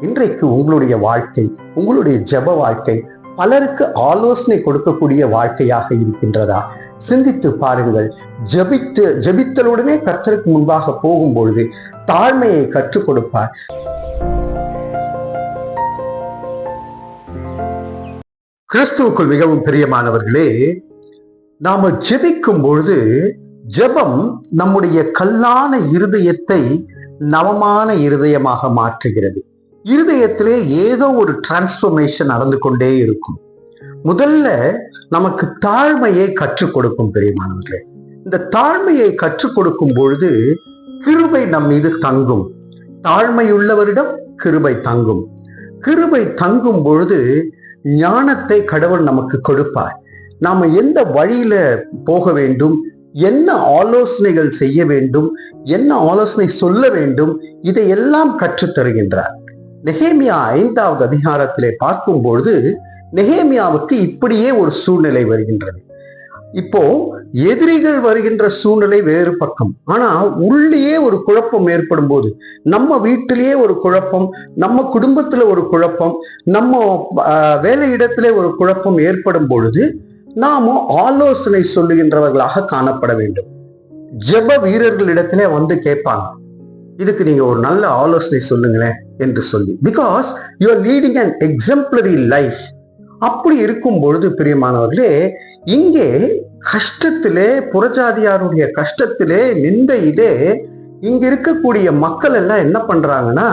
இன்றைக்கு உங்களுடைய வாழ்க்கை உங்களுடைய ஜெப வாழ்க்கை பலருக்கு ஆலோசனை கொடுக்கக்கூடிய வாழ்க்கையாக இருக்கின்றதா? சிந்தித்து பாருங்கள். ஜெபித்து ஜெபித்தலுடனே கர்த்தருக்கு முன்பாக போகும்பொழுது தாழ்மையை கற்றுக் கொடுப்பார். கிறிஸ்துவுக்குள் மிகவும் பிரியமானவர்களே நாம ஜெபிக்கும் பொழுது ஜெபம் நம்முடைய கல்லான இருதயத்தை நவமான இருதயமாக மாற்றுகிறது. இருதயத்திலே ஏதோ ஒரு டிரான்ஸ்ஃபர்மேஷன் நடந்து கொண்டே இருக்கும். முதல்ல நமக்கு தாழ்மையை கற்றுக் கொடுக்கும் பெரியமானவர்களே. இந்த தாழ்மையை கற்றுக் கொடுக்கும் பொழுது கிருபை நம் மீது தங்கும். தாழ்மையுள்ளவரிடம் கிருபை தங்கும். கிருபை தங்கும் பொழுது ஞானத்தை கடவுள் நமக்கு கொடுப்பார். நாம எந்த வழியில போக வேண்டும்? என்ன ஆலோசனைகள் செய்ய வேண்டும்? என்ன ஆலோசனை சொல்ல வேண்டும்? இதையெல்லாம் கற்றுத் நெஹேமியா ஐந்தாவது அதிகாரத்திலே பார்க்கும் பொழுது நெஹேமியாவுக்கு இப்படியே ஒரு சூழ்நிலை வருகின்றது. இப்போ எதிரிகள் வருகின்ற சூழ்நிலை வேறு பக்கம். ஆனா உள்ளேயே ஒரு குழப்பம் ஏற்படும் போது நம்ம வீட்டிலேயே ஒரு குழப்பம் நம்ம குடும்பத்துல ஒரு குழப்பம் நம்ம வேலை இடத்திலே ஒரு குழப்பம் ஏற்படும் பொழுது நாம ஆலோசனை சொல்லுகின்றவர்களாக காணப்பட வேண்டும். ஜெப வீரர்களிடத்திலே வந்து கேட்பாங்க. இதுக்கு நீங்க ஒரு நல்ல ஆலோசனை சொல்லுங்களேன். என்று சொல்லி. Because you are leading and exemplary life அப்படி இருக்கும் பொழுது பிரியமானவர்களே இங்கே கஷ்டத்திலே புறஜாதியாருடைய கஷ்டத்திலே நிந்தையிலே இங்க இருக்கக்கூடிய மக்கள் எல்லாம் என்ன பண்றாங்கன்னா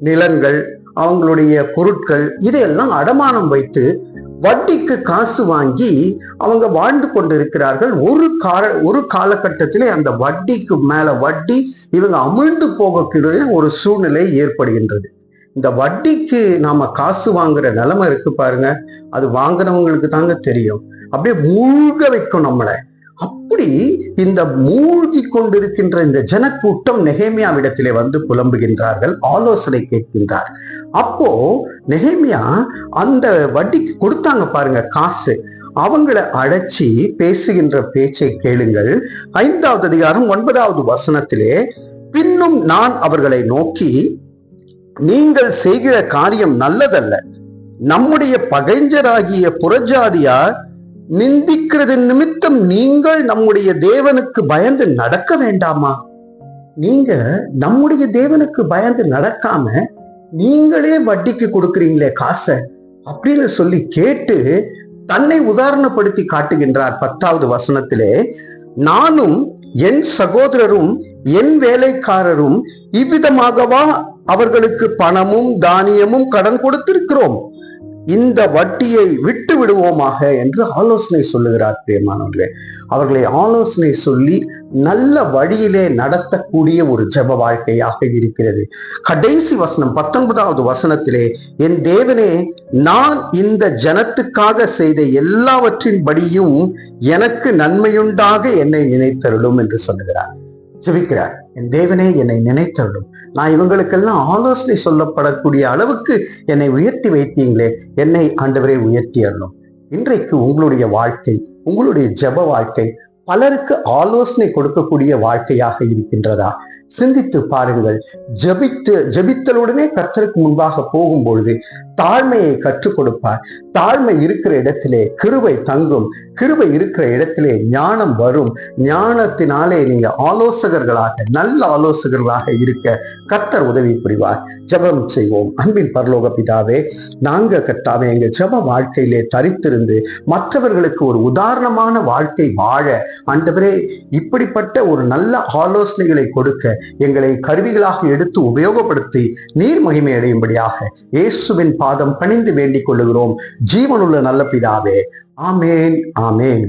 நிலங்கள் அவங்களுடைய பொருட்கள் இதையெல்லாம் அடமானம் வைத்து வட்டிக்கு காசு வாங்கி அவங்க வாழ்ந்து கொண்டிருக்கிறார்கள். ஒரு கால ஒரு காலகட்டத்திலே அந்த வட்டிக்கு மேல வட்டி இவங்க அமிழ்ந்து போகக்கூடிய ஒரு சூழ்நிலை ஏற்படுகின்றது. இந்த வட்டிக்கு நாம காசு வாங்குற நிலைமை இருக்கு பாருங்க. அது வாங்குறவங்களுக்கு தாங்க தெரியும். அப்படியே மூழ்க வைக்கும் நம்மளை. அப்படி இந்த மூழ்கி கொண்டிருக்கின்ற இந்த ஜனக்கூட்டம் நெகேமியாவிடத்திலே வந்து புலம்புகின்றார்கள் ஆலோசனை கேட்கின்றார். அப்போ நெகேமியா அந்த வட்டிக்கு கொடுத்தாங்க பாருங்க காசு. அவங்கள அழைச்சி பேசுகின்ற பேச்சை கேளுங்கள். ஐந்தாவது அதிகாரம் ஒன்பதாவது வசனத்திலே பின்னும் நான் அவர்களை நோக்கி நீங்கள் செய்கிற காரியம் நல்லதல்ல. நம்முடைய பகைஞ்சராகிய புறஜாதியார் நிந்திக்கிறது நிமித்தம் நீங்கள் நம்முடைய தேவனுக்கு பயந்து நடக்க வேண்டாமா? நீங்க நம்முடைய தேவனுக்கு பயந்து நடக்காம நீங்களே வட்டிக்கு கொடுக்குறீங்களே காசை அப்படின்னு சொல்லி கேட்டு தன்னை உதாரணப்படுத்தி காட்டுகின்றார் பத்தாவது வசனத்திலே. நானும் என் சகோதரரும் என் வேலைக்காரரும் இவ்விதமாகவா அவர்களுக்கு பணமும் தானியமும் கடன் கொடுத்திருக்கிறோம். இந்த வட்டியை விட்டு விடுவோமாக என்று ஆலோசனை சொல்லுகிறார் பிரியமானவர்களே. அவர்களை ஆலோசனை சொல்லி நல்ல வழியிலே நடத்தக்கூடிய ஒரு ஜெப வாழ்க்கையாக இருக்கிறது. கடைசி வசனம் பத்தொன்பதாவது வசனத்திலே என் தேவனே நான் இந்த ஜனத்துக்காக செய்த எல்லாவற்றின்படியும் எனக்கு நன்மையுண்டாக என்னை நினைத்தருளும் என்று சொல்லுகிறார். ஜெபிக்கிறார். என் தேவனே என்னை நினைத்தருளும். நான் இவங்களுக்கெல்லாம் ஆலோசனை சொல்லப்படக்கூடிய அளவுக்கு என்னை உயர்த்தி வைத்தீங்களே என்னை ஆண்டவரை உயர்த்தி அருளும். இன்றைக்கு உங்களுடைய வாழ்க்கை உங்களுடைய ஜெப வாழ்க்கை பலருக்கு ஆலோசனை கொடுக்கக்கூடிய வாழ்க்கையாக இருக்கின்றதா? சிந்தித்து பாருங்கள். ஜெபித்து ஜபித்தலுடனே கர்த்தருக்கு முன்பாக போகும்பொழுது தாழ்மையை கற்றுக் கொடுப்பார். தாழ்மை இருக்கிற இடத்திலே கிருவை தங்கும். கிருவை இருக்கிற இடத்திலே ஞானம் வரும். ஞானத்தினாலே நீங்க ஆலோசகர்களாக நல்ல ஆலோசகர்களாக இருக்க கர்த்தர் உதவி புரிவார். ஜெபம் செய்வோம். அன்பின் பரலோக பிதாவே நாங்க கர்த்தாவே எங்க ஜெப வாழ்க்கையிலே தரித்திருந்து மற்றவர்களுக்கு ஒரு உதாரணமான வாழ்க்கை வாழ ஆண்டவரே இப்படிப்பட்ட ஒரு நல்ல ஆலோசனைகளை கொடுக்க எங்களை கருவிகளாக எடுத்து உபயோகப்படுத்தி நீர் மகிமை அடையும்படியாக இயேசுவின் பாதம் பணிந்து வேண்டிக் கொள்ளுகிறோம். ஜீவனுள்ள நல்ல பிதாவே. ஆமேன் ஆமேன்.